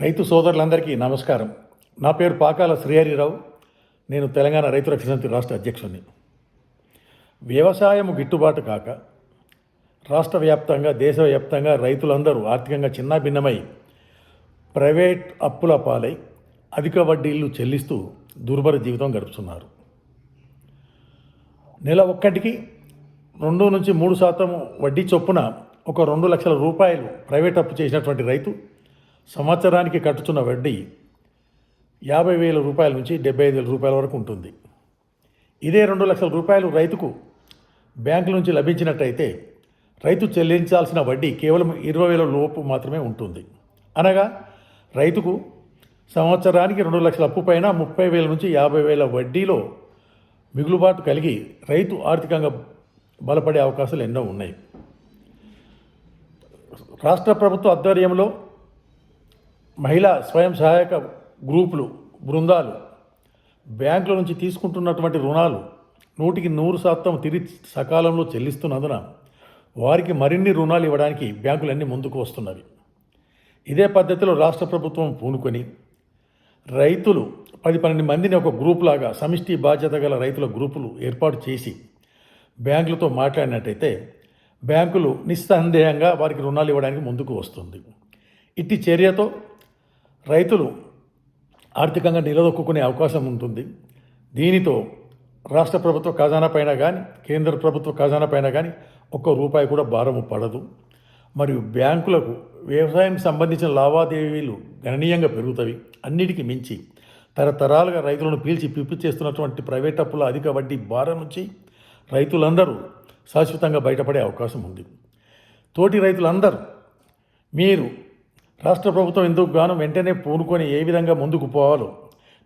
రైతు సోదరులందరికీ నమస్కారం. నా పేరు పాకాల శ్రీహరిరావు. నేను తెలంగాణ రైతు రక్షణ సమితి రాష్ట్ర అధ్యక్షుడిని వ్యవసాయం గిట్టుబాటు కాక రాష్ట్ర వ్యాప్తంగా దేశవ్యాప్తంగా రైతులందరూ ఆర్థికంగా చిన్నాభిన్నమై ప్రైవేట్ అప్పుల పాలై అధిక వడ్డీలు చెల్లిస్తూ దుర్భర జీవితం గడుపుతున్నారు. నెల ఒక్కటికి రెండు నుంచి మూడు శాతం వడ్డీ చొప్పున ఒక రెండు లక్షల రూపాయలు ప్రైవేట్ అప్పు చేసినటువంటి రైతు సంవత్సరానికి కట్టుతున్న వడ్డీ యాభై వేల రూపాయల నుంచి డెబ్బై ఐదు వేల రూపాయల వరకు ఉంటుంది. ఇదే రెండు లక్షల రూపాయలు రైతుకు బ్యాంకుల నుంచి లభించినట్టయితే రైతు చెల్లించాల్సిన వడ్డీ కేవలం ఇరవై వేల లోపు మాత్రమే ఉంటుంది. అనగా రైతుకు సంవత్సరానికి రెండు లక్షల అప్పు పైన ముప్పై వేల నుంచి యాభై వేల వడ్డీలో మిగులుబాటు కలిగి రైతు ఆర్థికంగా బలపడే అవకాశాలు ఎన్నో ఉన్నాయి. రాష్ట్ర ప్రభుత్వ ఆధ్వర్యంలో మహిళా స్వయం సహాయక గ్రూపులు బృందాలు బ్యాంకుల నుంచి తీసుకుంటున్నటువంటి రుణాలు నూటికి నూరు శాతం తిరిగి సకాలంలో చెల్లిస్తున్నందున వారికి మరిన్ని రుణాలు ఇవ్వడానికి బ్యాంకులన్నీ ముందుకు వస్తున్నవి. ఇదే పద్ధతిలో రాష్ట్ర ప్రభుత్వం పూనుకొని రైతులు పది పన్నెండు మందిని ఒక గ్రూపులాగా సమిష్టి బాధ్యత గల రైతుల గ్రూపులు ఏర్పాటు చేసి బ్యాంకులతో మాట్లాడినట్టయితే బ్యాంకులు నిస్సందేహంగా వారికి రుణాలు ఇవ్వడానికి ముందుకు వస్తుంది. ఇట్టి చర్యతో రైతులు ఆర్థికంగా నిలదొక్కునే అవకాశం ఉంటుంది. దీనితో రాష్ట్ర ప్రభుత్వ ఖజానా పైన కానీ కేంద్ర ప్రభుత్వ ఖజానా పైన కానీ ఒక్క రూపాయి కూడా భారము పడదు. మరియు బ్యాంకులకు వ్యవసాయం సంబంధించిన లావాదేవీలు గణనీయంగా పెరుగుతాయి అన్నిటికీ మించి తరతరాలుగా రైతులను పీల్చి పిప్పి చేస్తున్నటువంటి ప్రైవేట్ అప్పుల అధిక వడ్డీ భారం నుంచి రైతులందరూ శాశ్వతంగా బయటపడే అవకాశం ఉంది. తోటి రైతులందరూ మీరు రాష్ట్ర ప్రభుత్వం ఎందుకు గాను వెంటనే పూనుకొని ఏ విధంగా ముందుకు పోవాలో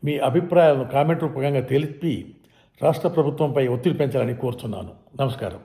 మీ అభిప్రాయాలను కామెంట్ రూపకంగా తెలిపి రాష్ట్ర ప్రభుత్వంపై ఒత్తిడి పెంచాలని కోరుతున్నాను. నమస్కారం.